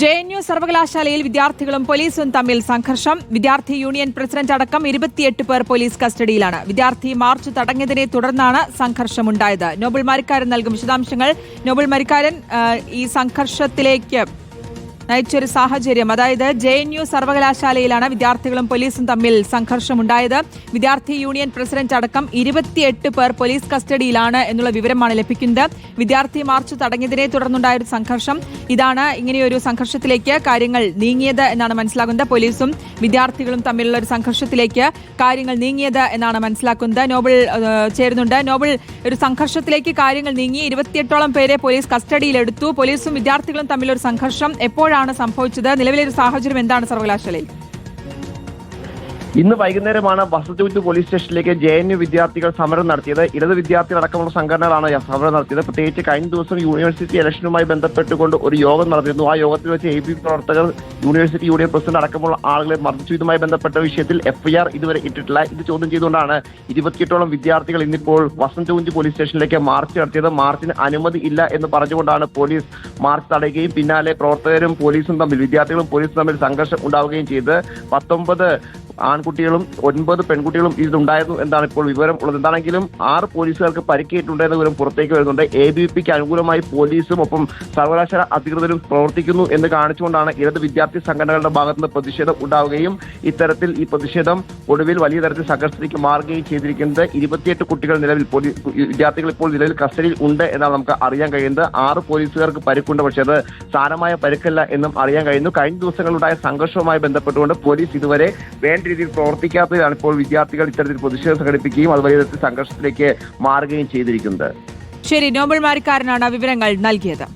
J N U സർവകലാശാലയിൽ വിദ്യാർത്ഥികളും പോലീസും തമ്മിൽ സംഘർഷം. വിദ്യാർത്ഥി യൂണിയൻ പ്രസിഡന്റ് അടക്കം ഇരുപത്തിയെട്ട് പേർ പോലീസ് കസ്റ്റഡിയിലാണ്. വിദ്യാർത്ഥി മാർച്ച് തടഞ്ഞതിനെ തുടർന്നാണ് സംഘർഷമുണ്ടായത്. നോബൽ മരിക്കാരൻ നൽകും വിശദാംശങ്ങൾ. നോബൽ മരിക്കാരൻ ഈ സംഘർഷത്തിലേക്ക് നയിച്ചൊരു സാഹചര്യം. അതായത് ജെ എൻ യു സർവകലാശാലയിലാണ് വിദ്യാർത്ഥികളും പോലീസും തമ്മിൽ സംഘർഷമുണ്ടായത്. വിദ്യാർത്ഥി യൂണിയൻ പ്രസിഡന്റ് അടക്കം ഇരുപത്തിയെട്ട് പേർ പോലീസ് കസ്റ്റഡിയിലാണ് എന്നുള്ള വിവരമാണ് ലഭിക്കുന്നത്. വിദ്യാർത്ഥി മാർച്ച് തടഞ്ഞതിനെ തുടർന്നുണ്ടായ ഒരു സംഘർഷം. ഇതാണ് ഇങ്ങനെയൊരു സംഘർഷത്തിലേക്ക് കാര്യങ്ങൾ നീങ്ങിയത് എന്നാണ് മനസ്സിലാക്കുന്നത് പോലീസും വിദ്യാർത്ഥികളും തമ്മിലുള്ള ഒരു സംഘർഷത്തിലേക്ക് കാര്യങ്ങൾ നീങ്ങിയത് എന്നാണ് മനസ്സിലാക്കുന്നത്. നോബിൾ ചേരുന്നുണ്ട്. നോബിൾ ഒരു സംഘർഷത്തിലേക്ക് കാര്യങ്ങൾ നീങ്ങി ഇരുപത്തിയെട്ടോളം പേരെ പോലീസ് കസ്റ്റഡിയിലെടുത്തു. പോലീസും വിദ്യാർത്ഥികളും തമ്മിലൊരു സംഘർഷം. എപ്പോഴാണ് സംഭവിച്ചത്? നിലവിലെ ഒരു സാഹചര്യം എന്താണ് സർവകലാശാലയിൽ? ഇന്ന് വൈകുന്നേരമാണ് വസതിയൂത്ത് പോലീസ് സ്റ്റേഷനിലേക്ക് ജെ എൻ യു വിദ്യാർത്ഥികൾ സമരം നടത്തിയത്. ഇടത് വിദ്യാർത്ഥികൾ അടക്കമുള്ള സംഘടനകളാണ് സമരം നടത്തിയത്. പ്രത്യേകിച്ച് കഴിഞ്ഞ ദിവസം യൂണിവേഴ്സിറ്റി ഇലക്ഷനുമായി ബന്ധപ്പെട്ടുകൊണ്ട് ഒരു യോഗം നടത്തിയിരുന്നു ആ യോഗത്തിൽ വെച്ച് എ പി പ്രവർത്തകർ യൂണിവേഴ്സിറ്റി യൂണിയൻ പ്രസിഡന്റ് അടക്കമുള്ള ആളുകളെ മർദ്ദിച്ചു. ഇതുമായി ബന്ധപ്പെട്ട വിഷയത്തിൽ എഫ്ഐആർ ഇതുവരെ ഇട്ടിട്ടില്ല. ഇത് ചോദ്യം ചെയ്തുകൊണ്ടാണ് ഇരുപത്തിയെട്ടോളം വിദ്യാർത്ഥികൾ ഇന്നിപ്പോൾ വസന്തകുഞ്ച് പോലീസ് സ്റ്റേഷനിലേക്ക് മാർച്ച് നടത്തിയത്. മാർച്ചിന് അനുമതി ഇല്ല എന്ന് പറഞ്ഞുകൊണ്ടാണ് പോലീസ് മാർച്ച് തടയുകയും പിന്നാലെ പ്രവർത്തകരും പോലീസും തമ്മിൽ വിദ്യാർത്ഥികളും പോലീസും തമ്മിൽ സംഘർഷം ഉണ്ടാവുകയും ചെയ്ത് പത്തൊമ്പത് ആൺകുട്ടികളും ഒൻപത് പെൺകുട്ടികളും ഇതിലുണ്ടായിരുന്നു എന്നാണ് ഇപ്പോൾ വിവരം ഉള്ളത്. എന്താണെങ്കിലും ആറ് പോലീസുകാർക്ക് പരിക്കേറ്റുണ്ടെന്ന വിവരം പുറത്തേക്ക് വരുന്നുണ്ട്. എ ബി പിക്ക് അനുകൂലമായി പോലീസും ഒപ്പം സർവകലാശാല അധികൃതരും പ്രവർത്തിക്കുന്നു എന്ന് കാണിച്ചുകൊണ്ടാണ് ഇടത് വിദ്യാർത്ഥി സംഘടനകളുടെ ഭാഗത്ത് നിന്ന് പ്രതിഷേധം ഉണ്ടാവുകയും ഇത്തരത്തിൽ ഈ പ്രതിഷേധം ഒടുവിൽ വലിയ തരത്തിൽ സംഘർഷത്തിലേക്ക് മാറുകയും ചെയ്തിരിക്കുന്നത്. ഇരുപത്തിയെട്ട് കുട്ടികൾ നിലവിൽ വിദ്യാർത്ഥികൾ ഇപ്പോൾ നിലവിൽ കസ്റ്റഡിയിൽ ഉണ്ട് എന്നാണ് നമുക്ക് അറിയാൻ കഴിയുന്നത്. ആറ് പോലീസുകാർക്ക് പരിക്കുണ്ട്. പക്ഷേ അത് സാരമായ പരിക്കല്ല എന്നും അറിയാൻ കഴിയുന്നു. കഴിഞ്ഞ ദിവസങ്ങളുണ്ടായ സംഘർഷവുമായി ബന്ധപ്പെട്ടുകൊണ്ട് പോലീസ് ഇതുവരെ വേണ്ട രീതിയിൽ പ്രവർത്തിക്കാത്തതാണ് ഇപ്പോൾ വിദ്യാർത്ഥികൾ ഇത്തരത്തിൽ പ്രതിഷേധം സംഘടിപ്പിക്കുകയും അത് സംഘർഷത്തിലേക്ക് മാറുകയും ചെയ്തിരിക്കുന്നത്. ശരി നോബൽ മാരിക്കാരനാണ് വിവരങ്ങൾ നൽകിയത്.